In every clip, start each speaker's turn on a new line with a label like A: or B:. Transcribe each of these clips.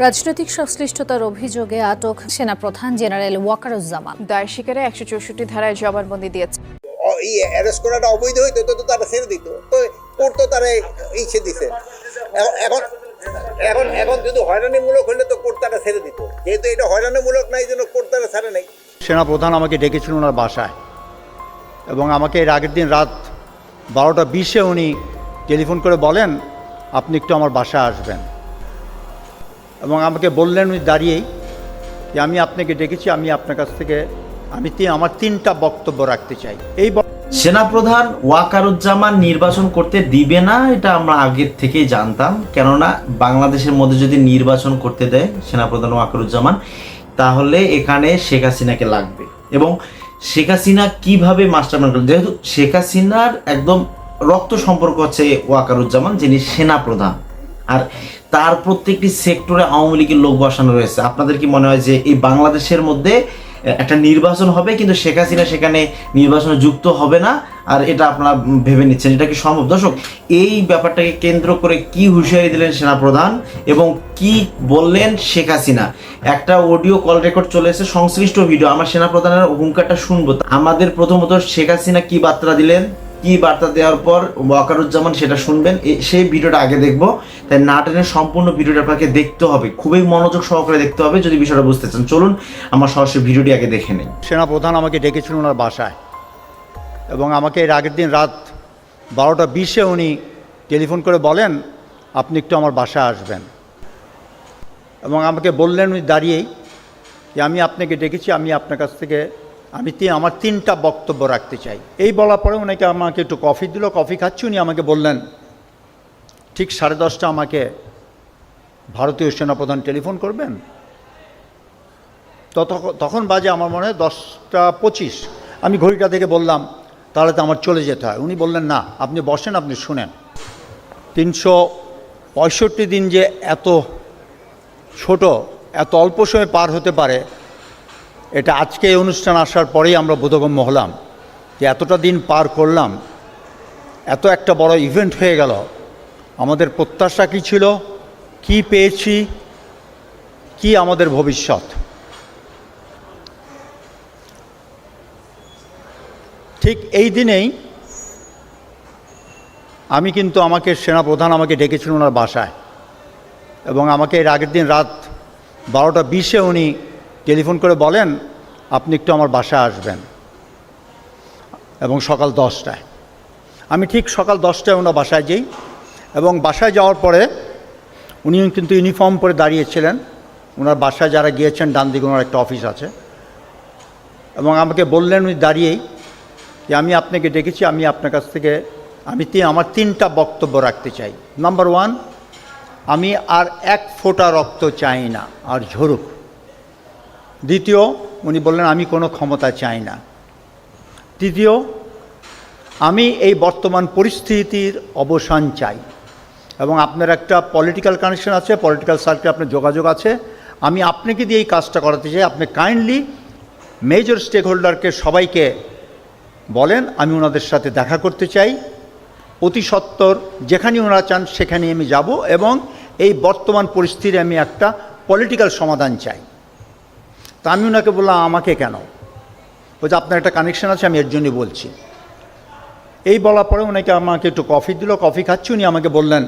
A: রাজনৈতিক সংশ্লিষ্টতার অভিযোগে আটক সেনাপ্রধান জেনারেল ওয়াকারুজ্জামান।
B: দায় স্বীকারে একশো চৌষট্টি ধারায় জবানবন্দি দিয়েছে।
C: এই অ্যারেস্ট করাটা অবৈধ হইতো তো তো তারা ছেড়ে দিত। তো কোর্ট তো তারা ইচ্ছে দিছে। এখন এখন এখন যদি হয়রানিমূলক হলে তো কোর্ট তারা ছেড়ে দিত। যেহেতু এটা হয়রানিমূলক নাই জন্য কোর্ট তারা ছাড়ে নাই।
D: সেনাপ্রধান আমাকে ডেকেছিলেন ওনার বাসায়। এবং আমাকে এর আগের দিন রাত বারোটা বিশে উনি টেলিফোন করে বলেন আপনি একটু আমার বাসায় আসবেন। এবং আমাকে বললেন উনি দাঁড়িয়েই যে আমি আপনাকে ডেকেছি, আমি আপনার কাছ থেকে, আমি আমার তিনটা বক্তব্য রাখতে চাই। এই
E: সেনাপ্রধান ওয়াকারুজ্জামান নির্বাচন করতে দিবে না, এটা আমরা আগের থেকেই জানতাম। কেননা বাংলাদেশের মধ্যে যদি নির্বাচন করতে দেয় সেনাপ্রধান ওয়াকারুজ্জামান, তাহলে এখানে শেখ হাসিনাকে লাগবে। এবং শেখ হাসিনা কীভাবে মাস্টার মাইন্ড যেহেতু শেখ হাসিনার একদম রক্ত সম্পর্ক হচ্ছে ওয়াকারুজ্জামান, যিনি সেনাপ্রধান। আর তার প্রত্যেকটি সেক্টরে আওয়ামী লীগের লোক বসানো রয়েছে। আপনাদের কি মনে হয় যে এই বাংলাদেশের মধ্যে একটা নির্বাচন হবে কিন্তু শেখ হাসিনা সেখানে নির্বাচনে যুক্ত হবে না? আর এটা আপনারা ভেবে নিচ্ছেন, এটা কি সম্ভব? দর্শক, এই ব্যাপারটাকে কেন্দ্র করে কি হুঁশিয়ারি দিলেন সেনাপ্রধান এবং কি বললেন শেখ হাসিনা? একটা অডিও কল রেকর্ড চলে এসেছে, সংশ্লিষ্ট ভিডিও। আমার সেনাপ্রধানের হুঙ্কারটা শুনব। আমাদের প্রথমত শেখ হাসিনা কি বার্তা দিলেন? কি বার্তা দেওয়ার পর ওয়াকারুজ্জামান সেটা শুনবেন। সেই ভিডিওটা আগে দেখব। তাই নাটনের সম্পূর্ণ ভিডিওটা আপনাকে দেখতে হবে। খুবই মনোযোগ সহকারে দেখতে হবে যদি বিষয়টা বুঝতে চান। চলুন, আমার সরাসরি ভিডিওটি আগে দেখে নেই।
D: সেনাপ্রধান আমাকে ডেকেছিলেন ওনার বাসায় এবং আমাকে এর আগের দিন রাত বারোটা বিশে উনি টেলিফোন করে বলেন, আপনি একটু আমার বাসায় আসবেন। এবং আমাকে বললেন উনি দাঁড়িয়েই যে, আমি আপনাকে ডেকেছি, আমি আপনার কাছ থেকে আমি আমার তিনটা বক্তব্য রাখতে চাই। এই বলার পরে উনাকে আমাকে একটু কফি দিল, কফি খাচ্ছি, উনি আমাকে বললেন, ঠিক সাড়ে দশটা আমাকে ভারতীয় সেনাপ্রধান টেলিফোন করবেন? তত- তখন বাজে আমার মনে হয় দশটা পঁচিশ। আমি ঘড়িটা থেকে বললাম, তাহলে তো আমার চলে যেতে হয়। উনি বললেন, না, আপনি বসেন, আপনি শুনেন। তিনশো পঁয়ষট্টি দিন যে এত ছোট, এত অল্প সময় পার হতে পারে এটা আজকে এই অনুষ্ঠান আসার পরেই আমরা বোধগম্য হলাম যে এতটা দিন পার করলাম, এত একটা বড় ইভেন্ট হয়ে গেল। আমাদের প্রত্যাশা কী ছিল? কি পেয়েছি? কি আমাদের ভবিষ্যৎ? ঠিক এই দিনেই আমি কিন্তু আমাকে সেনাপ্রধান আমাকে ডেকেছিলেন ওনার বাসায়। এবং আমাকে এর আগের দিন রাত বারোটা বিশে উনি টেলিফোন করে বলেন, আপনি একটু আমার বাসায় আসবেন। এবং সকাল দশটায়। আমি ঠিক সকাল দশটায় ওনার বাসায় যাই এবং বাসায় যাওয়ার পরে উনি কিন্তু ইউনিফর্ম পরে দাঁড়িয়েছিলেন। ওনার বাসায় যারা গিয়েছেন, ডান দিকে ওনার একটা অফিস আছে। এবং আমাকে বললেন উনি দাঁড়িয়েই যে, আমি আপনাকে ডেকেছি, আমি আপনার কাছ থেকে, আমি আমার তিনটা বক্তব্য রাখতে চাই। নাম্বার ওয়ান, আমি আর এক ফোঁটা রক্ত চাই না, আর ঝরুক। দ্বিতীয়, উনি বললেন, আমি কোনো ক্ষমতা চাই না। তৃতীয়, আমি এই বর্তমান পরিস্থিতির অবসান চাই। এবং আপনার একটা পলিটিক্যাল কানেকশন আছে পলিটিক্যাল সার্কেলে আপনার যোগাযোগ আছে। আমি আপনাকে দিয়ে এই কাজটা করাতে চাই। আপনি কাইন্ডলি মেজর স্টেক হোল্ডারকে সবাইকে বলেন, আমি ওনাদের সাথে দেখা করতে চাই। অতি সত্বর যেখানে ওনারা চান সেখানে আমি যাব এবং এই বর্তমান পরিস্থিতির আমি একটা পলিটিক্যাল সমাধান চাই। তা আমি ওনাকে বললাম, আমাকে কেন? বলছে, আপনার একটা কানেকশন আছে, আমি এর জন্যই বলছি। এই বলার পরে ওনাকে আমাকে একটু কফি দিল কফি খাচ্ছি, উনি আমাকে বললেন,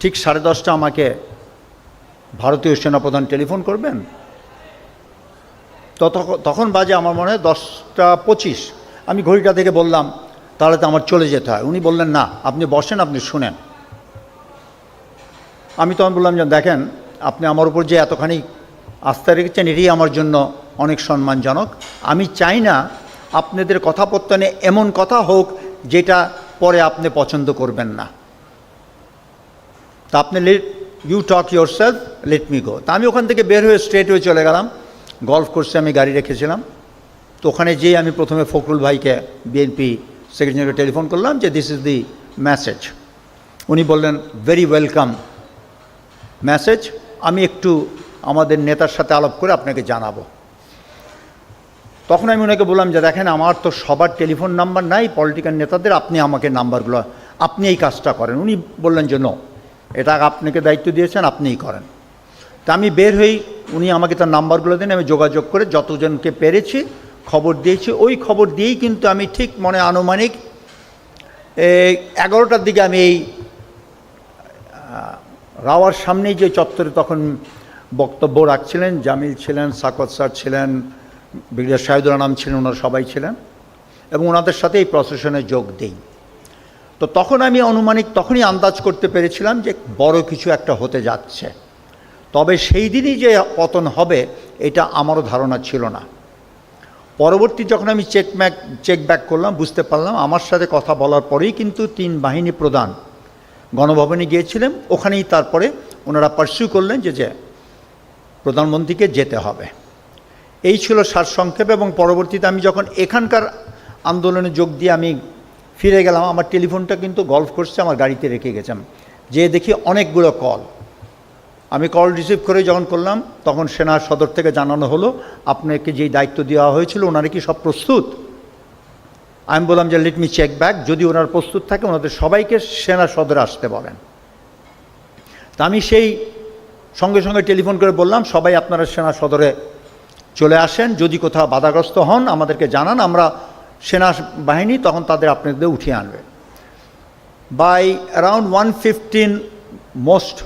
D: ঠিক সাড়ে দশটা আমাকে ভারতীয় সেনাপ্রধান টেলিফোন করবেন? তখন বাজে আমার মনে হয় দশটা পঁচিশ। আমি ঘড়িটা থেকে বললাম, তাহলে তো আমার চলে যেতে হয়। উনি বললেন, না, আপনি বসেন, আপনি শুনেন। আমি তখন বললাম, যে দেখেন, আপনি আমার উপর যে এতখানি আস্থা রেখেছেন, এটাই আমার জন্য অনেক সম্মানজনক। আমি চাই না আপনাদের কথাপত্তনে এমন কথা হোক যেটা পরে আপনি পছন্দ করবেন না। তা আপনি let you talk yourself let me go তা আমি ওখান থেকে বের হয়ে স্ট্রেট হয়ে চলে গেলাম। গল্ফ কোর্সে আমি গাড়ি রেখেছিলাম। তো ওখানে যেয়ে আমি প্রথমে ফখরুল ভাইকে বিএনপি সেক্রেটারিকে টেলিফোন করলাম যে দিস ইজ দি মেসেজ উনি বললেন ভেরি ওয়েলকাম মেসেজ আমি একটু আমাদের নেতার সাথে আলাপ করে আপনাকে জানাব। তখন আমি ওনাকে বললাম যে, দেখেন, আমার তো সবার টেলিফোন নাম্বার নাই, পলিটিক্যাল নেতাদের, আপনি আমাকে নাম্বারগুলো, আপনি এই কাজটা করেন। উনি বললেন যে, নো, এটা আপনাকে দায়িত্ব দিয়েছেন, আপনিই করেন। তা আমি বের হই, উনি আমাকে তার নাম্বারগুলো দেন, আমি যোগাযোগ করে যতজনকে পেরেছি, খবর দিয়েছি। ওই খবর দিয়েই কিন্তু আমি ঠিক মনে আনুমানিক এগারোটার দিকে আমি এই রাওয়ার সামনেই যে চত্বরে তখন বক্তব্য রাখছিলেন, জামিল ছিলেন, সাকত স্যার ছিলেন, ব্রিগেডিয়ার শাহিদুল আনাম ছিলেন, ওনারা সবাই ছিলেন, এবং ওনাদের সাথে এই প্রসেশনে যোগ দেই। তো তখন আমি আনুমানিক তখনই আন্দাজ করতে পেরেছিলাম যে বড় কিছু একটা হতে যাচ্ছে। তবে সেই দিনই যে পতন হবে, এটা আমারও ধারণা ছিল না। পরবর্তী যখন আমি চেক ব্যাক চেক ব্যাক করলাম, বুঝতে পারলাম আমার সাথে কথা বলার পরেই কিন্তু তিন বাহিনী প্রধান গণভবনে গিয়েছিলেন। ওখানেই তারপরে ওনারা পার্সিউ করলেন যে যে প্রধানমন্ত্রীকে যেতে হবে। এই ছিল সারসংক্ষেপ এবং পরবর্তীতে আমি যখন এখানকার আন্দোলনে যোগ দিয়ে আমি ফিরে গেলাম, আমার টেলিফোনটা কিন্তু গল্ফ করছে আমার গাড়িতে রেখে গেছিলাম যে দেখি অনেকগুলো কল। আমি কল রিসিভ করে যখন করলাম, তখন সেনা সদর থেকে জানানো হলো, আপনাকে যেই দায়িত্ব দেওয়া হয়েছিল, ওনারা কি সব প্রস্তুত? আমি বললাম যে লেট মি চেক ব্যাক যদি ওনার প্রস্তুত থাকে, ওনাদের সবাইকে সেনা সদরে আসতে বলেন। তা আমি সেই সঙ্গে সঙ্গে টেলিফোন করে বললাম, সবাই আপনারা সেনা সদরে চলে আসেন, যদি কোথাও বাধাগ্রস্ত হন আমাদেরকে জানান, আমরা সেনা বাহিনী তখন তাদের আপনাদের উঠিয়ে আনবে। By around one fifteen most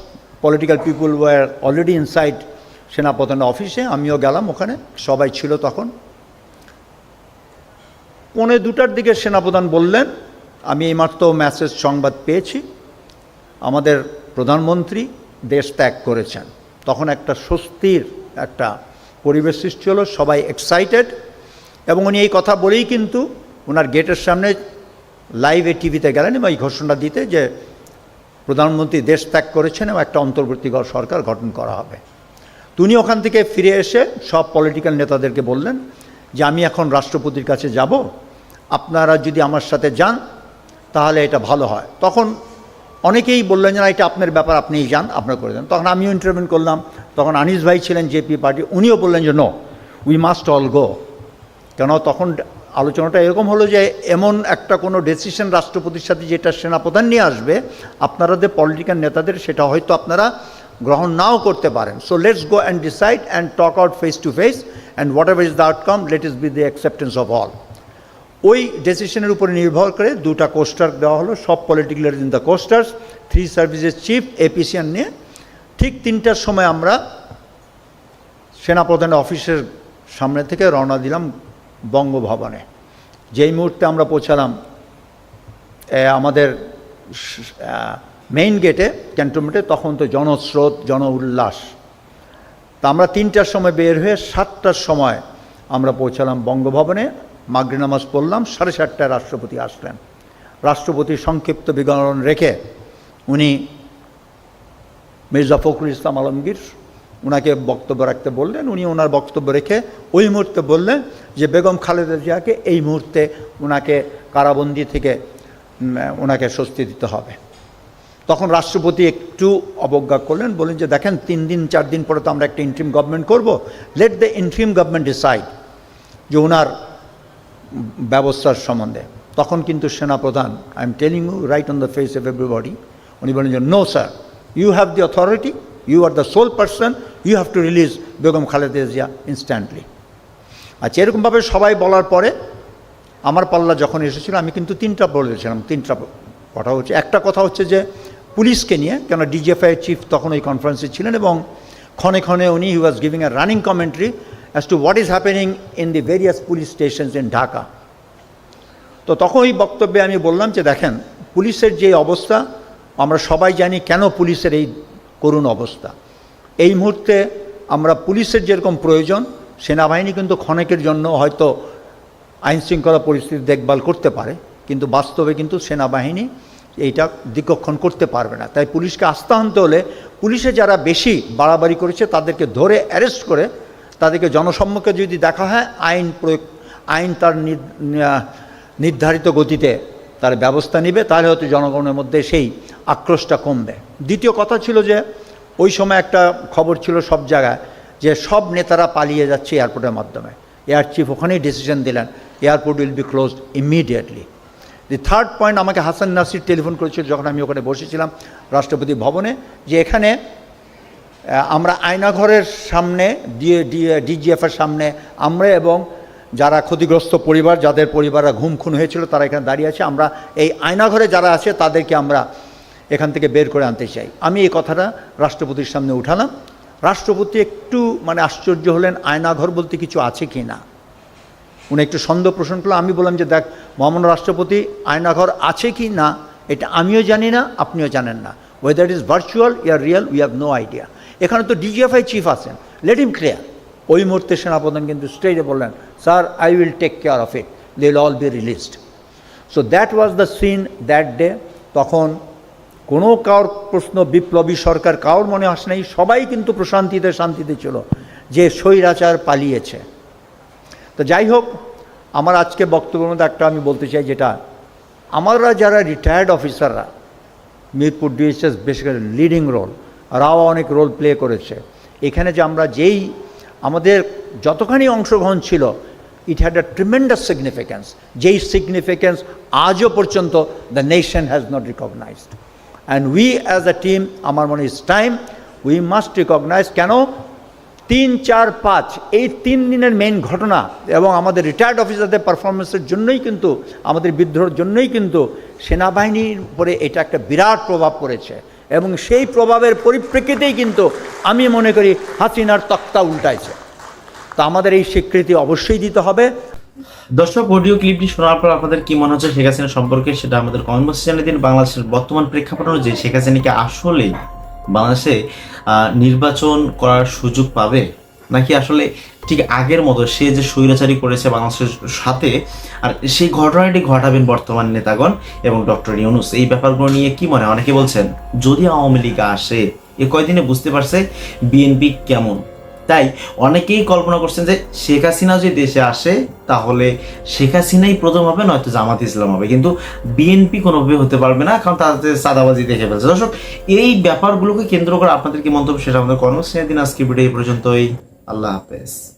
D: political people were already inside সেনাপ্রধান অফিসে, আমিও গেলাম ওখানে, সবাই ছিল তখন। পৌনে দুটার দিকে সেনাপ্রধান বললেন, আমি এইমাত্র মেসেজ সংবাদ পেয়েছি। আমাদের প্রধানমন্ত্রী দেশ ত্যাগ করেছেন। তখন একটা স্বস্তির একটা পরিবেশ সৃষ্টি হলো, সবাই এক্সাইটেড এবং উনি এই কথা বলেই কিন্তু ওনার গেটের সামনে লাইভে টিভিতে গেলেন এবং এই ঘোষণা দিতে যে প্রধানমন্ত্রী দেশ ত্যাগ করেছেন এবং একটা অন্তর্বর্তীকাল সরকার গঠন করা হবে। তো উনি ওখান থেকে ফিরে এসে সব পলিটিক্যাল নেতাদেরকে বললেন যে, আমি এখন রাষ্ট্রপতির কাছে যাব। আপনারা যদি আমার সাথে যান, তাহলে এটা ভালো হয়। তখন অনেকেই বললেন যে, না, এটা আপনার ব্যাপার, আপনিই যান, আপনার করে দেন। তখন আমিও ইন্টারভিউ করলাম। তখন আনিস ভাই ছিলেন জেপি পার্টি, উনিও বললেন যে no we must all go কেন? তখন আলোচনাটা এরকম হলো যে, এমন একটা কোনো ডেসিশন রাষ্ট্রপতির সাথে যেটা সেনাপ্রধান নিয়ে আসবে, আপনারা যে পলিটিক্যাল নেতাদের, সেটা হয়তো আপনারা গ্রহণ নাও করতে পারেন। So let's go and decide and talk out face to face and whatever is the outcome let is be the acceptance of all ওই ডেসিশনের উপরে নির্ভর করে দুটা কোস্টার দেওয়া হলো, সব political in the coasters three সার্ভিসের চিফ এপিসিয়ান নিয়ে। ঠিক তিনটার সময় আমরা সেনাপ্রধানের অফিসের সামনে থেকে রওনা দিলাম বঙ্গভবনে। যেই মুহূর্তে আমরা পৌঁছালাম আমাদের মেইন গেটে ক্যান্টনমেন্টে তখন তো জনস্রোত জন উল্লাস তা আমরা তিনটার সময় বের হয়ে সাতটার সময় আমরা পৌঁছালাম বঙ্গভবনে। মাগরি নামাজ পড়লাম, সাড়ে সাতটায় রাষ্ট্রপতি আসলেন। রাষ্ট্রপতি সংক্ষিপ্ত বিবরণ রেখে উনি মির্জা ফখরুল ইসলাম আলমগীর ওনাকে বক্তব্য রাখতে বললেন। উনি ওনার বক্তব্য রেখে ওই মুহূর্তে বললেন যে, বেগম খালেদা জিয়াকে এই মুহূর্তে ওনাকে কারাবন্দি থেকে ওনাকে স্বস্তি দিতে হবে। তখন রাষ্ট্রপতি একটু অবজ্ঞা করলেন, বললেন যে, দেখেন, তিন দিন, চার দিন পরে তো আমরা একটা ইন্ট্রিম গভর্নমেন্ট করব। Let the interim government decide যে ওনার ব্যবস্থার সম্বন্ধে। তখন কিন্তু সেনাপ্রধান I am telling you right on the face of everybody উনি বলেন যে no sir you have the authority you are the sole person you have to release Begum Khaleda Zia instantly আচ্ছা এরকমভাবে সবাই বলার পরে আমার পাল্লা যখন এসেছিল, আমি কিন্তু তিনটা বলেছিলাম, তিনটা কথা হচ্ছে। একটা কথা হচ্ছে যে, পুলিশকে নিয়ে, কেন ডিজিএফআই চিফ তখন ওই কনফারেন্সে ছিলেন এবং ক্ষণে ক্ষণে উনি he was giving a running commentary as to what is happening in the various police stations in Dhaka তো তখন ওই বক্তব্যে আমি বললাম যে দেখেন, পুলিশের যে অবস্থা, আমরা সবাই জানি কেন পুলিশের এই করুণ অবস্থা। এই মুহূর্তে আমরা পুলিশের যেরকম প্রয়োজন, সেনাবাহিনী কিন্তু ক্ষণেকের জন্য হয়তো আইন শৃঙ্খলা পরিস্থিতি দেখভাল করতে পারে, কিন্তু বাস্তবে কিন্তু সেনাবাহিনী এইটা দিকক্ষণ করতে পারবে না। তাই পুলিশকে আস্থা আনতে হলে পুলিশে যারা বেশি বাড়াবাড়ি করেছে, তাদেরকে ধরে অ্যারেস্ট করে তাদেরকে জনসম্মুখে যদি দেখা হয়, আইন প্রয়োগ, আইন তার নির্ধারিত গতিতে তার ব্যবস্থা নেবে, তাহলে হয়তো জনগণের মধ্যে সেই আক্রোশটা কমবে। দ্বিতীয় কথা ছিল যে, ওই সময় একটা খবর ছিল সব জায়গায় যে, সব নেতারা পালিয়ে যাচ্ছে এয়ারপোর্টের মাধ্যমে। এয়ার চিফ ওখানেই ডিসিশন দিলেন, airport will be closed immediately the third point আমাকে হাসান নাসির টেলিফোন করেছিল যখন আমি ওখানে বসেছিলাম রাষ্ট্রপতি ভবনে, যে এখানে আমরা আয়নাঘরের সামনে ডিএ ডিজিএফের সামনে, আমরা এবং যারা ক্ষতিগ্রস্ত পরিবার, যাদের পরিবাররা ঘুম খুন হয়েছিল, তারা এখানে দাঁড়িয়ে আছে। আমরা এই আয়নাঘরে যারা আছে, তাদেরকে আমরা এখান থেকে বের করে আনতে চাই। আমি এই কথাটা রাষ্ট্রপতির সামনে উঠালাম। রাষ্ট্রপতি একটু মানে আশ্চর্য হলেন, আয়নাঘর বলতে কিছু আছে কি না? উনি একটু সন্দেহ পোষণ করল আমি বললাম যে, দেখ, মহামান্য রাষ্ট্রপতি, আয়নাঘর আছে কি না? এটা আমিও জানি না, আপনিও জানেন না। Whether is virtual or real we have no idea এখানে তো ডিজিএফআই চিফ আছেন। লেট ইম ক্লিয়ার ওই মুহূর্তে সেনাপ্রধান কিন্তু স্টেজে বললেন sir I will take care of it they will all be released so that was the scene that day তখন কোনো কারোর প্রশ্ন, বিপ্লবী সরকার কারোর মনে আসে নাই। সবাই কিন্তু প্রশান্তিতে, শান্তিতে ছিল যে স্বৈরাচার পালিয়েছে। তো যাই হোক, আমার আজকে বক্তব্যের মধ্যে একটা আমি বলতে চাই, যেটা আমারা যারা রিটায়ার্ড অফিসাররা Mirpur DSS basically leading role রাও অনেক রোল প্লে করেছে। এখানে যে আমরা যেই আমাদের যতখানি অংশগ্রহণ ছিল it had a tremendous significance যেই সিগনিফিক্যান্স আজও পর্যন্ত the nation has not recognised and we as a team আমার মনে is time we must recognise কেন? তিন, চার, পাঁচ, এই তিন দিনের মেইন ঘটনা এবং আমাদের রিটায়ার্ড অফিসারদের পারফরমেন্সের জন্যই কিন্তু, আমাদের বিদ্রোহের জন্যই কিন্তু সেনাবাহিনীর উপরে এটা একটা বিরাট প্রভাব পড়েছে। এবং সেই প্রভাবের পরিপ্রেক্ষিতেই কিন্তু আমি মনে করি হাসিনার তক্তা উল্টাইছে। তো আমাদের এই স্বীকৃতি অবশ্যই দিতে হবে।
E: দর্শক অডিও ক্লিপটি শোনার পর আপনাদের কি মনে হচ্ছে শেখ হাসিনা সম্পর্কে সেটা আমাদের কমেন্ট জানিয়ে দিন। বাংলাদেশের বর্তমান প্রেক্ষাপট অনুযায়ী শেখ হাসিনাকে আসলেই বাংলাদেশে নির্বাচন করার সুযোগ পাবে? নাকি আসলে ঠিক আগের মতো সে যে স্বৈরাচারী করেছে বাংলাদেশের সাথে, আর সেই ঘটনাটি ঘটাবেন বর্তমান নেতাগণ এবং ডক্টর ইউনুস। এই ব্যাপারগুলো নিয়ে কি মনে অনেকে বলছেন, যদি আওয়ামী লীগ আসে, এ কয়দিনে বুঝতে পারছে বিএনপি কেমন? তাই অনেকেই কল্পনা করছেন যে শেখ হাসিনা যদি দেশে আসে, তাহলে শেখ হাসিনাই প্রথম হবে, নয়তো জামাত ইসলাম হবে। কিন্তু বিএনপি কোনোভাবে হতে পারবে না, কারণ তাদের সাদাবাজি দেখে ফেলছে। দর্শক, এই ব্যাপারগুলোকে কেন্দ্র করে আপনাদের কি মন্তব্য, সেটা আমাদের কর্মশ্রেণী দিন আজকে ভিডিও এই পর্যন্তই। আল্লাহ হাফেজ।